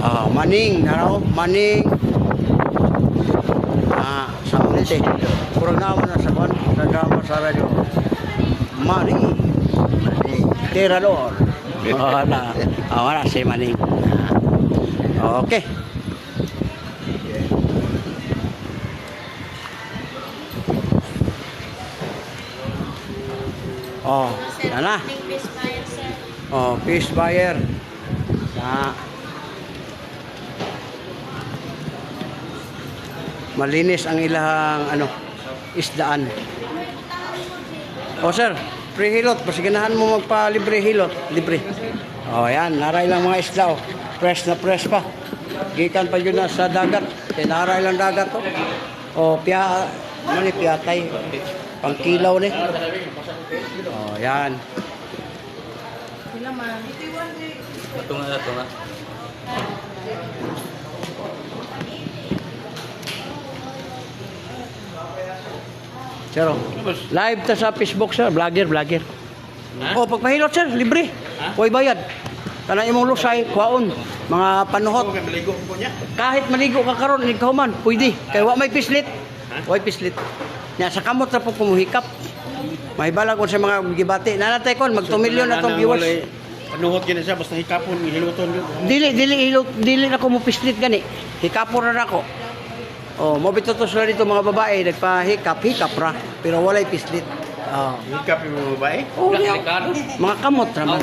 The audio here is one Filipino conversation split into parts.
Ah, maning, naraw, maning. Ah, sa ulit. Kurang naman na sa kwan, sa drama sa radyo. Maning. Tirador. Wala. Ah, wala si Maning. Ah, Okay. Oh, yan na. Oh, fish buyer. Sa Malinis ang ilang ano isdaan. Oh sir, free hilot. Pasiganahan mo magpa-libre hilot. Libre. Oh, yan. Naray lang mga isda. Oh. Fresh na fresh pa. Gikan pa yun na sa dagat. Kaya naray lang dagat. Oh, oh piya, ano ni piyatay. Pangkilaw ni. Oh, yan. Ito nga, ito nga. Sir, oh. live ta sa Facebook sir, vlogger, vlogger. Ha? Oh, pagpahilot sir, libre. Ha? Huwag bayad. Kana imong lusay, kuwaon, mga panuhot. Kahit maligo ka karon, ikaw man, pwede. Kaya wa may pislit. Wa pislit. Nya sa kamot ra po kumuhikap. May balag sa mga gibati. Nanatay kon, mag 2 million na tong viewers. Panuhot gina siya, basta hikapon, hiluton. Dili dili hilot, dili na ko mo pislit gani. Hikapon ra nako. Oh, mo bito to sila dito mga babae nagpahikap, hikap ra, pero walay pislit. Oh. Hikap yung mga babae. Oh, niya. Mga kamot ra man.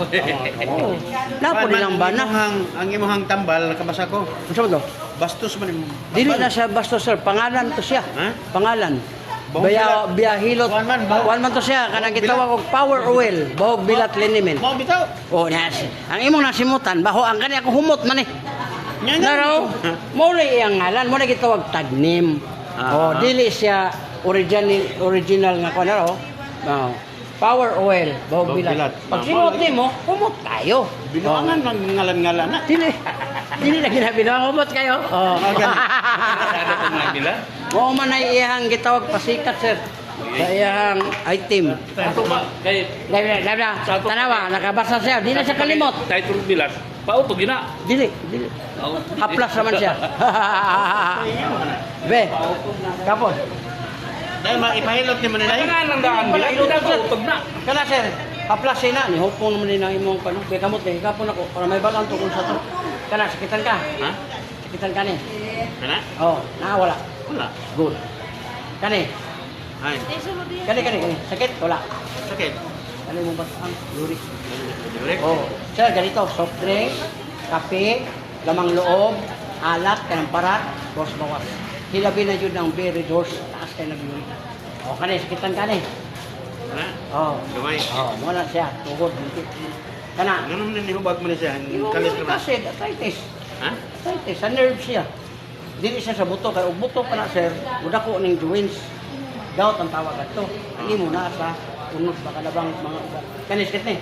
Oh. Napo nilang bana. Ang, ang imuhang tambal, nakabasa ko. Unsa man to? Bastos man yung Dili na siya basta sir, pangalan to siya. Ha? Pangalan. Baya biyahilot. Kuwan man, bahog. Kuwan man to siya kanang gitawag og power oil, bahog bilat liniment. Mau bitaw. Oh, nas. Ang imong nasimutan, baho ang kani ako humot man eh. Nga. Naraw, mo na iyang ngalan, mo na gitawag tagnim. Oh, Ah. dili siya original original nga kuan naro. Oh. Power oil, bahog bilat. bilat. Pag Ah, sinuot mo- nimo, humot tayo. Binuangan lang ngalan-ngalan na. Dili. Dili na ginabinaw humot kayo. Oh. Oo man ay iyang gitawag pasikat sir. Sa iyang item. Kay Labi labi tanawa nakabasa siya. Di na siya kalimot. title bilat. Pauto gina. Dili, dili. Haplas naman siya. Be. Kapon. Dahil maipahilot ni Manilay. Kaya nang daan hindi pautog na. Kana sir. Haplas siya na ni hopon naman din ang imong kanu. Be kamot ni kapon ako para may balang tungkol sa to. Kana sakitan ka. Ha? Sakitan ka ni. Kana? Oh, na wala. Wala. Good. Kani. Ay. Kani kani kani. Sakit wala. sakit. Kani mo basaan. Yuri. Direk. Oh, sir, ganito, soft drink, kape, lamang loob, alat, kanang parat, dos bawas. Hilabi na yun ng beer dos, taas kayo nag-yuri. Oh, kanay, sakitan ka ni. Kana? Oh, Gamay. oh, muna siya, tugod. Kana, Ano naman nihubag mo na siya? yung Kalit naman. kasi, arthritis. Ha? Arthritis, sa nerve siya. Dili siya sa buto, kaya ug buto pa na, sir, muda ko ng joints. Gout ang tawag ito. Hindi mo na sa unos, baka labang mga ugat. Kanis, kit ni.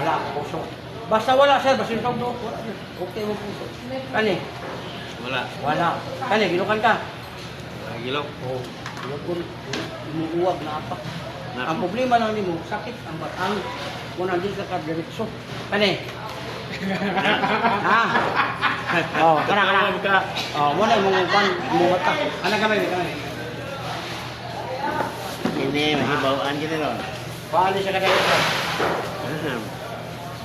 Wala, puso. Basta wala, sir, basta yung tawag wala. Okay mo puso. Kani, Wala. wala. Kani, ginukan ka. Gilaw. Oh, Iwag umuuwag na apak. Ang problema lang ni mo, sakit ang batang. Kung nandito ka ka diretso. Kani. ha? Oh, kana kana. Ka. Oh, mo na mong kan mo ta. Ana gamay gamay. Hindi, mahibawaan ka nila. Paano siya kadai?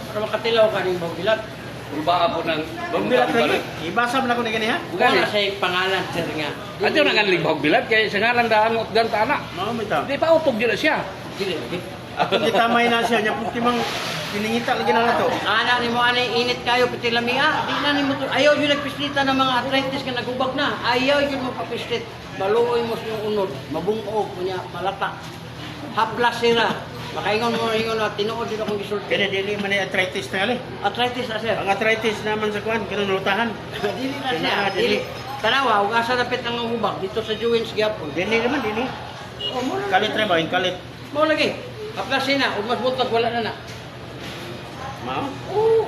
Para makatilaw ka ning bilat. Kulba po ng Bilat lagi. Ibasa mo na ko na gani ha? Wala siya pangalan sir nga. Ate na nga ligbahog bilat kay sa ngalan daan at dan tana. Mao mo ito. Di pautog gina siya. Dili. di. Kung gitamay na siya, niya puti mang piningita lagi na to. Anak ni mo ani init kayo piti lamia. Di na ni mo to. Ayaw yun nagpislita ng mga arthritis ka nagubag na. Ayaw yun mo papislit. Baluoy mo sa unod. Mabungog kunya malata. Haplas sira. Makaingon mo ingon na tinuod din akong gisulti. Kaya dili man ay arthritis na gali. Arthritis na sir. Ang arthritis naman sa kuan, kanang lutahan. Dili na siya. dili. Tanawa, ug asa napit ang hubag dito sa joints gyapon. Dili naman, dili. Oh. Kalit ra ba? Kalit. Mo lagi. Haplas na. Ug mas buntag wala na na. Mao? Oo.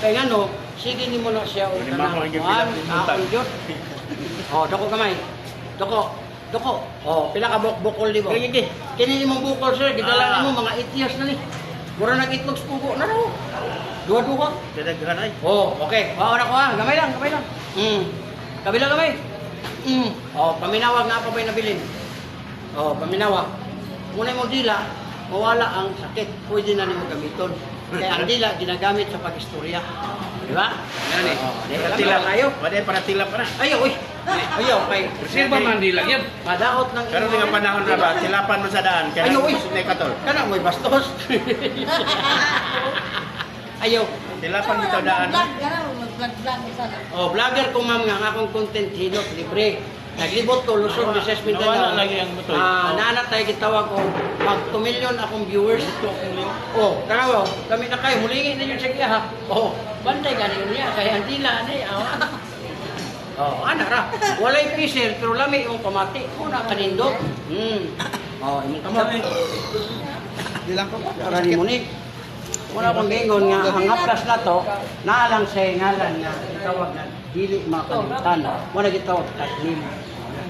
Kaya nga no, sige ni mo na siya o Ano, tanang. mama, yung Kuhan, bilang- kaon yun. Oh, dako kamay. Dako. Dako. Oh, pila ka buk bukol di mo. Kaya gigi. Kini imong bukol sir, gidala Ah. nimo mga 8 years na ni. Mura nang itlog sa pugo na raw. Duwa-duwa. Kadaghan ay. Oh, okay. Bawa na ko ha. Gamay lang, gamay lang. Mm. Kabila gamay. Mm. Oh, paminawag nga pa ba'y nabilin? Oh, paminawag. Muna mo dila, mawala ang sakit. Pwede na nimo gamiton. Kaya ang dila ginagamit sa pag-istorya. Di ba? Yan eh. Oh, di Para tila kayo. Wala para tila pa na. Ayaw, uy. Ayaw, kay. Silba man di lang yan. Madaot ng Pero nga panahon na ba, tilapan mo sa daan. Kaya Ayaw, uy. sunay ka tol. Kana mo'y bastos. Ayaw. Tilapan mo sa daan. Vlog, mo sana. Oh, vlogger ko ma'am nga akong content hinot libre. Naglibot ko Luzon, Visayas, Mindanao. Nawala lagi ang butoy. Ah, naana tayo gitawag ko mag 2 million akong viewers. Oh, tanaw, kami na kayo mulingi na yun sa iya ha. Oh, bantay gani yun niya kaya ang dila ni awa. Oh, ana ra. Walay pisil pero lami yung pamati. Una kanindot. Hmm. Oh, imong kamay. Di lang ko. Para ni mo ni. Wala akong gingon nga ang haplas na to, naalang sa ngalan nga itawag na dili makalimutan. Wala gitawag taslim.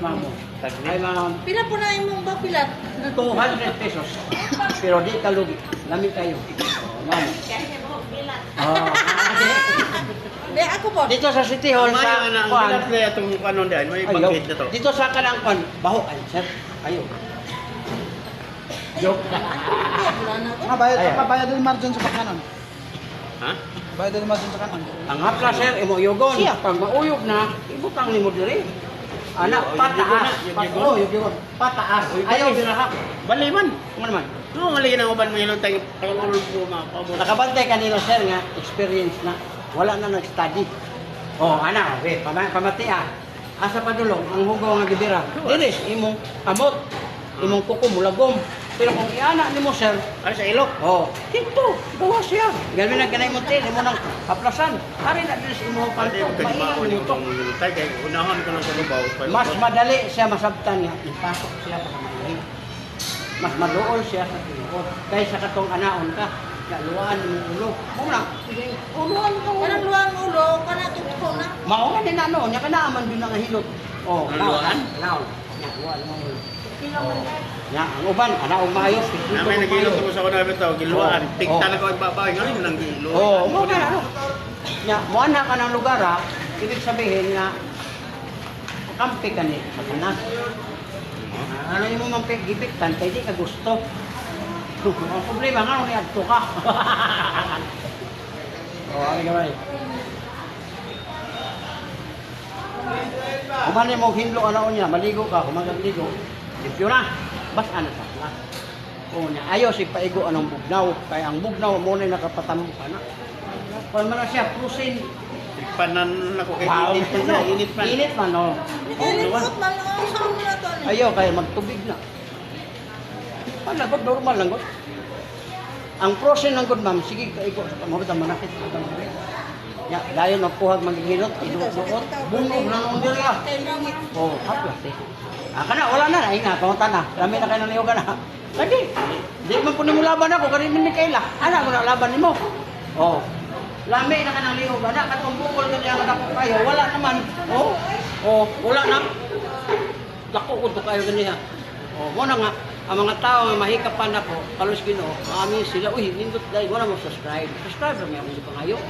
Mamo. Ay ma'am, Pila po na imong bapilat? 200 pesos. Pero di kalugi. Lami kayo. Oh, ma'am. Oh, Hindi, ako po. dito sa City Hall May sa ang Kwan. bilat na itong kanon dyan. May Ayaw. na to. Dito sa kanang Kwan, baho ay sir. Ayo. Joke. Wala na ako. Mabayad, Ayan. pabayad din margin sa pagkanon. Ha? Bayad din margin sa kanon. Ang haplas sir, imo yugon. Pag mauyog na, ibutang nimo diri. Anak, Oo, pataas. Pat- yugon. Oh, yugon. Pataas. Ayaw dinahak. Baliman. Ano naman? No, mali na uban mo ilong tayo. Pagkakulong po mga pabot. Nakabantay kanino sir nga, experience na. Wala na nag-study. Oh, ana, okay, pama pamati ah. Asa pa dulong ang hugo nga gibira. Dinis imong amot, imong kuko mulagom. Pero kung iana nimo sir, Ano sa ilok? oh, dito, bawas siya. Ganun na kanay mo tin, imo nang haplasan. Ari na dinis mo maingon makunin mo to. tayo. Unahon ko lang sa lubaw. Mas madali siya masabtan nga, ipasok siya pa kamay. Mas maluol siya sa tinuod. Kaysa katong anaon ka, kaluan mo ulo. Mo lang, uluan ka ulo. Kanang luwang ulo, kanang tuto na. Mao nga din ano, nya kana man din ang hilot. Oh, luwaan? Nya luwaan mo. Nya ang uban ana og maayos. Namin nagilot ko sa kuna bito. Giluan. Oh. Tigta Oh. na ko ang babae. Ngayon nang gilo. Oh, mo ano. Nya mo ana ka ng lugar ha, ibig sabihin nga kampi ka ni sa tanas. Ah, Ano yung mga pagibiktan, kaya di ka gusto. Ang problema nga, ni adto ka. oh, ano gamay? Kumani mo hinlo ano niya, maligo ka, kumagang ligo. Limpyo na. Bas ano sa. O niya, ayaw si paigo anong bugnaw. Kaya ang bugnaw mo na nakapatamo ka na. Kung man na siya, prusin. Panan ako kay Wow, init na. Init pa. Init man, oh. Ilikot man na eh. Ayaw, kaya magtubig na. Panagot, normal lang. God. Ang prosen ng good ma'am, sige, kaigo sa pamahod ang manakit. Ya, dayon magpuhag magigilot, inuot, bungog na ang langit. Oh, haplas eh. Ah, kana, wala na, ay nga, kaunta na. Dami na kayo ng liyogan na. Lagi, di man po nimo laban ako, kanina ni Kayla. Ana, ko na laban nimo. Oh, lami na ka ng liyogan na, katong bukol ka niya ako kayo, wala naman. Oh, oh, wala na. Lako ko kayo ganiya. Oh, mo na nga, ang mga tao nga mahikapan ako, kalos Ginoo, maamin sila, uy, nindot dahil wala mo subscribe. Subscribe lang ako sa pangayo.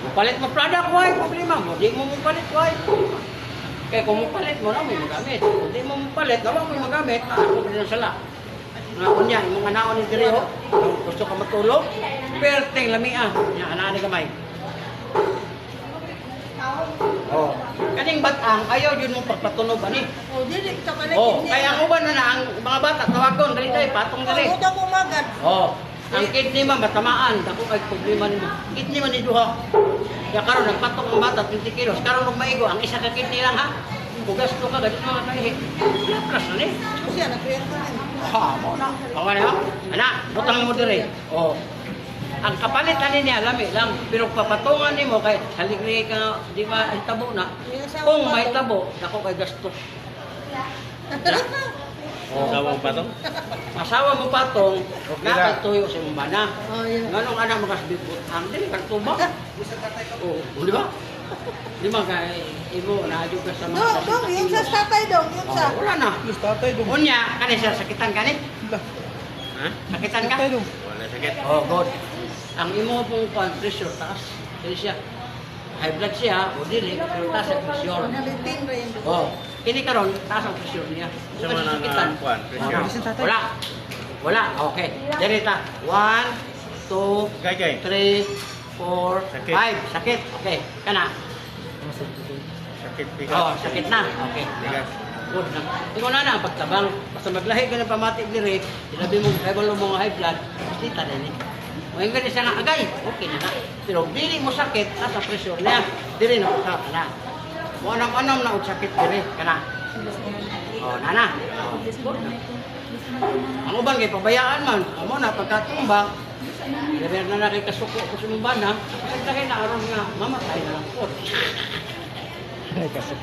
Palit mo product, why? Problema mo, di mo mo palit, why? Kaya kung palit mo na, may magamit. Kung di mo palit, nawa mo magamit, ah, ako din ang sala. Nga kunya, yung mga naon ni Direho, gusto ka matulog, perteng lami ah. Nya, ana ni gamay. Oh. Kaning batang, ayaw yun mong pagpatunog ani. Oh, dili kita balik. Oh, kaya ako ba na na ang mga bata tawagon dali dali patong dali. Oh, daw ko magad. Oh. Ang kidney man matamaan, dako kay problema nimo. Kidney man ni duha. Ya karon nagpatok ang bata 20 kilos, karon og maigo ang isa ka kidney lang ha. Bugas to ka gadi mga kaihi. Plus na ni. Siya nag-create ka rin. Ha, mo na. Kawan ha. Ana, butang mo dire. Oh. Ang kapalit ani niya lami lang, pero papatungan nimo kay haligri ka di ba ang tabo na. Kung may tabo, dako kay gastos. Oh. Sawang pa to? Asawa mo patong, Okay na. nakatuyo sa umbana. Oh, yun. Nganong anak makasbipot, ang dili kang tuba. Oo, di ba? Di ba kay imo naadyo ka sa mga Dong, dong, yung sa tatay dong, yung Oh, sa... wala na. Plus tatay dum. Unya, kani siya sakitan kani? Ha? Sakitan ka? Tatay dum. Wala. Sakit. Oh, good. Ang imo pong pan pressure taas. Dili siya. High blood siya o dili, pero taas ang pressure. Nalitin yung Oh, kini karon taas ang pressure niya. Sa mga nasukitan, nang kuan, pressure. oh, Wala. Wala. Okay. Dili ta. One, two, three, four, Sakit. five. Sakit. Okay. Kana. Sakit. Oh, sakit na. Okay. Good na. Tingnan na na ang pagtabang. Basta maglahi ka ng pamati diri, sinabi mo, level mo mga high blood, kita din eh. Ngayon ganun siya nga agay, okay na na. Pero dili mo sakit, nasa pressure niya. Dili na sa kana. Mo anam anam na og sakit diri kana. Oh, nana. Oh, na. Ang uban kay pabayaan man, amo na pagkatumbang. Labi na na kay kasuko ko sa bana, kasi na aron nga mamatay na lang po.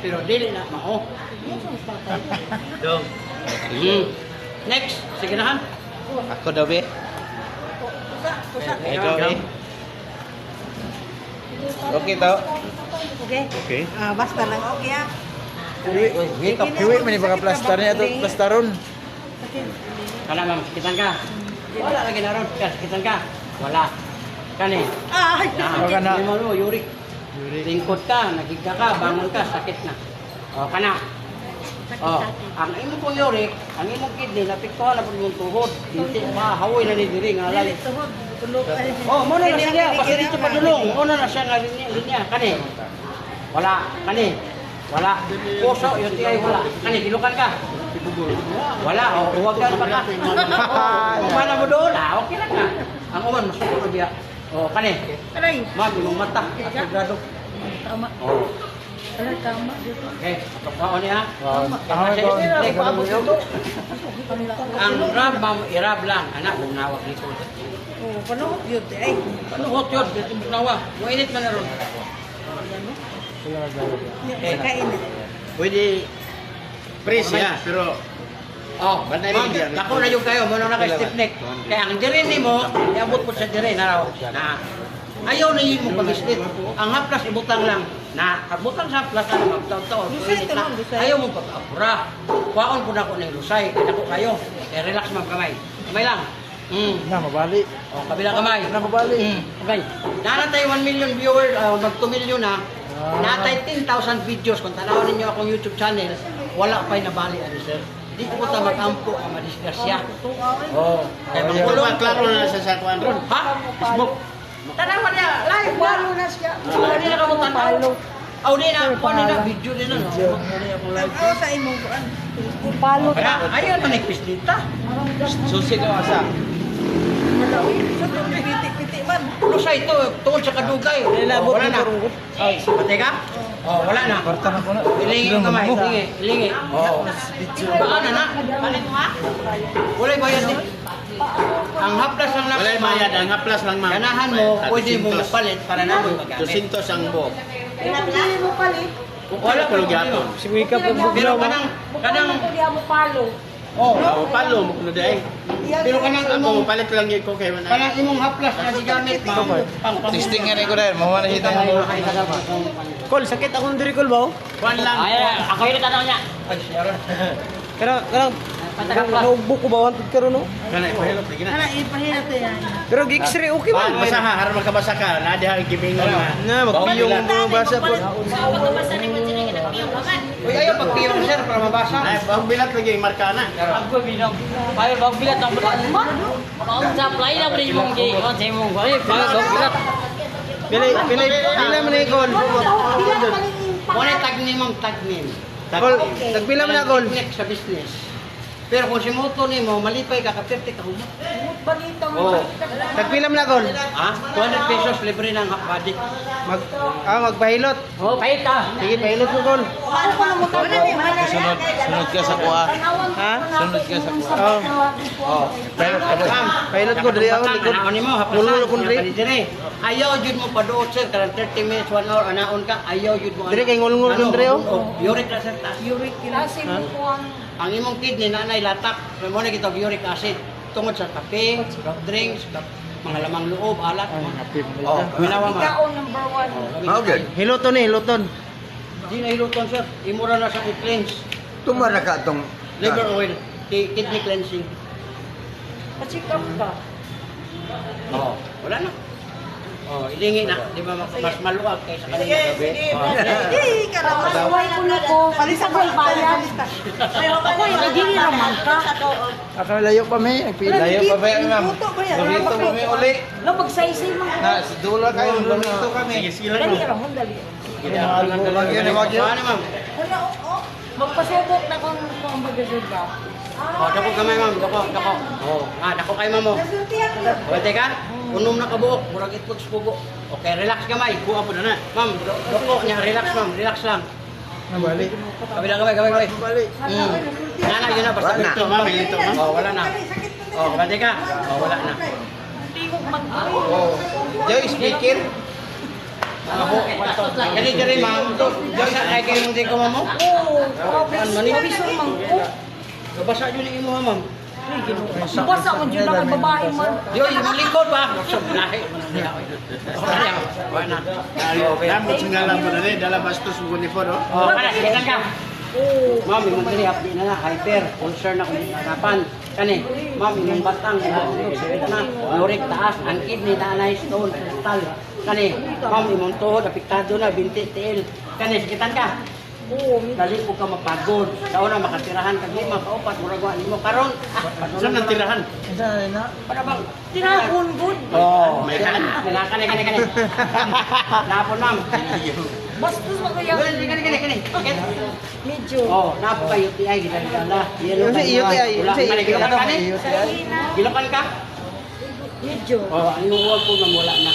Pero dili na mao. Dong. Mm. Next, sige na han. Ako daw, be. Ikaw, be. Okay to. Okay. Okay. Ah, basta lang okay ah. Hiwi, hiwi man yung mga plaster niya to, plasteron. Kana ma'am, sakitan ka. Wala lagi na ron. Sakitan ka. Wala. Kani. Ah, ay. Na. Wala na. Hindi mo yurik. Lingkod ka, nagigka ka, bangon ka, sakit na. O, kana. Oh, ang imo pong yurik, ang imong kidney, napiktuhan na po yung tuhod. Hindi, mahawoy na ni diri, nga lali. Tuhod, tulog. Oh, mo na siya, basta dito kikiram padulong. Mo na siya nga linya, linya. Kani. Wala, kani. Wala. Puso, yun tiyay wala. Kani, kilukan ka. Wala, oh, huwag ka pa ka. Kung mana mo doon, ah, okay lang ka. Ang uman, mas na biya. Oh, kani. Yung mata, at sigurado. Tama. Oh, tama. dito. okay. Pagkaon niya. Ang rab, ma'am, irab lang. Anak, bumnawak dito. Oh, paano yun? Ay, Ano hot yun? Dito bumnawa. Mainit man na ron. may kain. Pwede press ya, pero Oh, Bantay ma'am, rin yan. ako na yung kayo, muna na kay stiff neck. Kaya ang ni mo, iabot po sa dirin, na raw, na ayaw na yun mo pag-split. Ang haplas, ibutang lang, na butang sa haplas, lang, lusay. Ayaw mo pag-apura. Kuhaon po na ako ng lusay, kaya ako kayo. Kaya relax mga kamay. Kamay lang. Mm. Na, mabali. Oh, kabila kamay. Na, mabali. Mm. Okay. Nanatay 1 million viewer, uh, mag 2 million na. Natay 10,000 videos. Kung tanawan ninyo akong YouTube channel, wala pa'y nabali ano sir. Di ko ta mag-ampo ang madisgrasya. Oh. Kaya Kung magkulong klaro na sa sa kuan ron. Ha? Facebook. Tanawan niya, live na. Palo na siya. Oh, di na kamutan Palo. Aw, di na, kuha na, video din na. no? Tanaw sa imong kuan. Kaya, ayaw na nagpislita. Susi ka asa. Sa pitik-pitik man. Lusay ito, tungkol sa kadugay. Oh, wala na. Ay, pati ka? Oh, wala na. Kwarta na ko na. Ilingi yung kamay, ilingi, ilingi. Oo. Baan na na? Palit mo ha? Wala bayad din. Ang haplas lang lang. Wala yung bayad, ang haplas lang ma'am. Ganahan mo, pwede mo 200. mapalit para na mo magamit. 200 ang buhok. Pinapili mo palit. Wala Pero pa gyapon. Si Wika po Pero kanang, kanang, oh, Oh, palo mo kuno dai. pero kanang Ako imong, mo palit lang gyud ko kay man. kanang imong haplas na gigamit, ma'am. Testing nga rin ko rin. Mawa na ay, ay, Kol, sakit ako ng Kol ba? Kuan lang. ay, ako yung tanong niya. Ay, siya. Kaya, Patagaplas. naubok ko ba? Wanted ka rin, no? Kana ipahilot lagi na. Ana, ipahirap na yan. Pero X-ray, okay Ah, man. basa ha, harap makabasa ka. Na diha gibingon na. Na, magpiyong mo basa po. Uy, ayaw pagpiyong sir para mabasa. Ay, ang bilat lagi yung marka na. Aku bilang, ayo bang bilat ang berat. Mau supply na beli mong gi, oh saya mong ayo bilang bang bilat. Pilay, pilay, pilay mo na yung Kol. Wala tagnim ang tagnim. Kol, nagpila mo na. Connect sa business. Pero kung si moto ni mo, malipay ka, kapirte ka humot. Balita Oo. Nagpila mo na, Kol. Ha? 200 pesos libre ng body. Mag, ah, magpahilot. Oh, pahit ka. Sige, pahilot mo. Ano na mo ka? Sunod, sunod ka sa kuha. Ha? Sunod ka sa kuha. Oo. Oh. Pahilot ka ba? Pahilot ko, dali ako. likod. Anaon ni mo, haplasan. ko, dali. Dire. Ayaw jud mo paduot sir, karang 30 minutes, 1 hour, anaon ka, ayaw jud mo. Dire, kay ngulungul Ano, oh. Uric na sir. Uric Ang imong kidney na nay latak, may mo na kitog uric acid tungod sa kape, drinks, mga lamang loob, alat. Oh, minawa man. number one. Oh, Okay. Hiloton eh, hiloton. Di na hiluton sir, imura na sa i-cleanse. Tumara ka itong... Liver oil, ki- kidney cleansing. Pa-check up ka. Oh, wala na. Oh, ilingi na. Di ba mas mas maluwag kaysa kanina gabi? sige. Hindi ka naman. Kaway ko na ko. Palisa ko bayan. Ako yung gini naman ka. Ako layo pa may. Layo pa ba ma'am? Ba? Burrito pa may uli. Lo magsaysay man. Na, sa dulo kayo, burrito kami. Sige, sige lang. Dali ra mo dali. Wag yun, wag yun. Magpasubok na kung kung bagasod ka. Oh, dako gamay, ma'am. Dako, dako. Oh, nga, dako kay ma'am. Pwede ka? Unom na kabuok, murag itpod sa pugo. Okay, relax gamay. Kuha po na na. Ma'am, do- doko niya, relax ma'am, relax lang. Nabalik. Kabila gamay, gamay, gamay. Nabalik. Mm. Nga na, yun na, basta Wala na. ito, ma'am. Ito, ma'am. Oh, wala na. Na. Oh, pwede ka? Oh, wala na. Hindi ko mag Oh. Joy, speaker. Kali ka rin, ma'am. Diyan sa kay kayo hindi ko, ma'am. oh. Oo. Ano, mani? Mabisong man ko. Nabasa yun yung imo, ma'am. Basa man jud lang ang babae man. Yun, yung lingkod ba? So, lahi. Wala na. Na. Dapat singalan mo na rin, dala bastos mo ni Foro. Oh, kana, sige ka. Ma'am, yung diri update na na, hyper, concern ako ng harapan. Kani, ma'am, yung batang, yung na, lurik taas, ang kidney na na stone, crystal. Kani, ma'am, yung tuhod, apektado na, binti, tiil. Kani, sikitan ka. Dali ko ka mapagod. Sa una, makatirahan ka, lima, kaupat, murag wa mo karon. Saan ang tirahan? Para bang? Tinahon good. Oh, may kan. Kani, kani, kani. Napon, ma'am. Bastos mo kaya. Kani, kani, kani, kani. Medyo. Oh, napo kayo UTI kita dala. Yung sa UTI, Wala yung sa man gilokan ka ni. UTI. Gilokan ka? Medyo. Oh, ang huwag ko na wala na.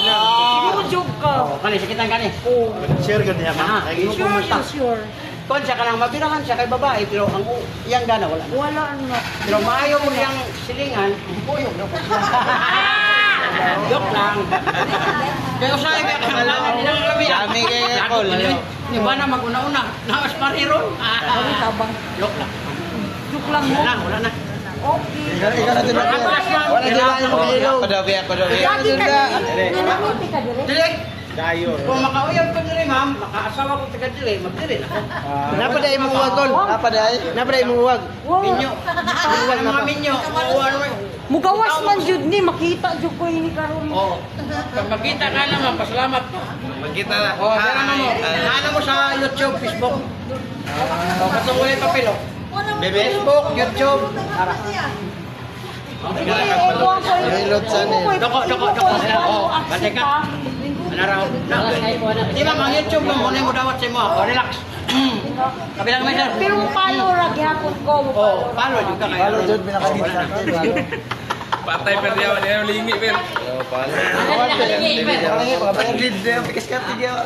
Mo joke ka. Oh, kani sakitan kani. Oo. Share ka niya, Ah, ma'am. yung Sure, pumunta. sure. Kon siya kanang mabirahan siya kay babae pero ang u- iyang gana wala na. Wala na. Pero maayo mo niyang silingan, buyog na po. Joke lang. Kaya sa iba ka lang nilang labi. Dami kay Col. Di ba na maguna-una? Naas pariron. Kami tabang. Joke lang. Joke lang mo. Wala na, wala na. Okay. Ikaw ikaw na dula. Wala dula yung mag-ilaw. Ako daw, ako daw. Lagi ka din. Nanamiti ka din. Dili. Dayo. Kung makauyag ko dili, ma'am, makaasawa ko taga dili, magdili na ako. Napaday mo uwag, Col. Napaday. Napaday mo uwag. Minyo. Ang mga minyo. Mugawas man jud ni makita jud ko ini karon. Oo. Pag makita ka naman, pasalamat ko. Magkita na. Oo, tara mo. Ano mo sa YouTube, Facebook? Oo, katong ulit papel, oh. Facebook, YouTube. Tara. Sa ni. Doko, doko, doko sila. Oo, bati ka. Ano raw? Di ba, YouTube mo, muna mo dawat sa mo. Oh, relax. Mm. Kabilang may sir. Pero palo ra gihapon ko mo. Oh, palo juga kayo. Palo jud pinakadita. Patay pa niya, wala yung lingi, pero.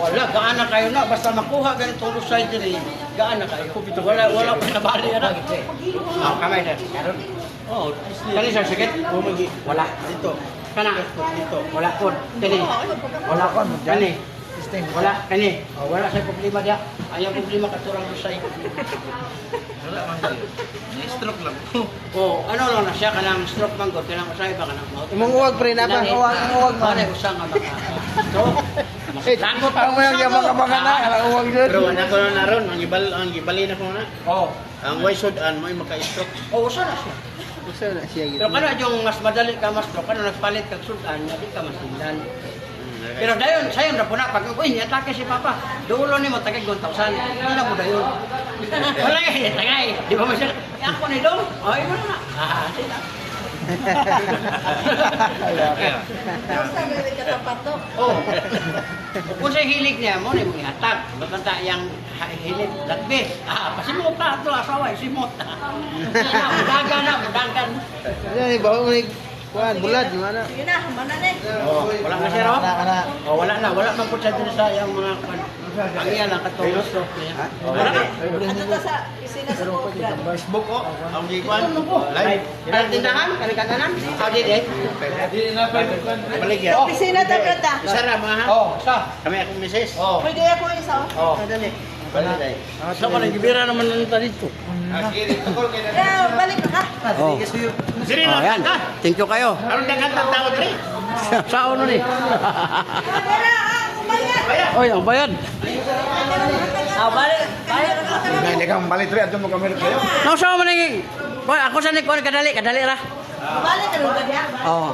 Wala, gaan na kayo na. Basta makuha ganito tulog sa diri. Gaan na kayo. Wala, wala pa nabali yan. Ah, kamay sir. Karon. Oh, kani sir, sakit? Wala. Dito. Kana. Dito. Wala po. Kani. Wala po. Kani. Wala. Kani. Oh, wala sa problema dia. Ayaw problema katurang usay. Stroke lang. Oh, ano lang na siya kanang stroke man gud kanang usay ba kanang mouth. Imong uwag pre na ba? Uwag, uwag man. Mare usang nga maka. Stroke. Eh, Langot ang mga yamang kabanga na, ang uwag jud. Pero wala ko na naron, ang ibal ang gibali na ko na. Oh. Ang way sudan mo ay maka-stroke. Oh, usa na siya. Usa na siya Pero kana yung mas madali ka mas stroke kana nagpalit kag sudan, di ka masindan. Pero dayon, sayon ra po na pag uy, atake si papa. Dulo ni mo tagay 1,000. Hindi na mo dayon. Wala kay tagay. Di ba mo siya? Ako ni dong. Oh, imo na. Ah, sila. Basta. Oh. Kung sa hilig niya mo ni mo ihatag. Batanta yang ha- hilig lagbi. Ah, pasimot pa ato asawa simot. Daga na, dagan. Ano ni bawo ni kuan bulad mana? Sige na, mananin. Oh, wala na siya raw. Oh, wala na, wala man po siya din sa yung mga ang iyan ang katulog so. Oh, wala na. Ano to sa isina sa program? Facebook ko, ang gikuan. Live. Ang tindahan, kalikatanan. How did it? Baligya. Oh. Isina to, brata. Isa ra mga ha. Oh, sa. Kami akong misis. Oh. Pwede ako isa, oh. Oh. Kadali. Baliday. Sa ko nagibira naman nanta dito. Yeah, balik na ka. Oh. Siri Oh, na. yan. Thank you kayo. Aron dagan ta tao dre. sa uno ni. Ah. Oy, ang bayad. Ah, balik. Balik na ka. Dili kang balik tre adto mo kamera kayo. Nang sa man ni. Boy, ako sa ni ko kadali, kadali ra. Balik ka rin ka diya. Oh.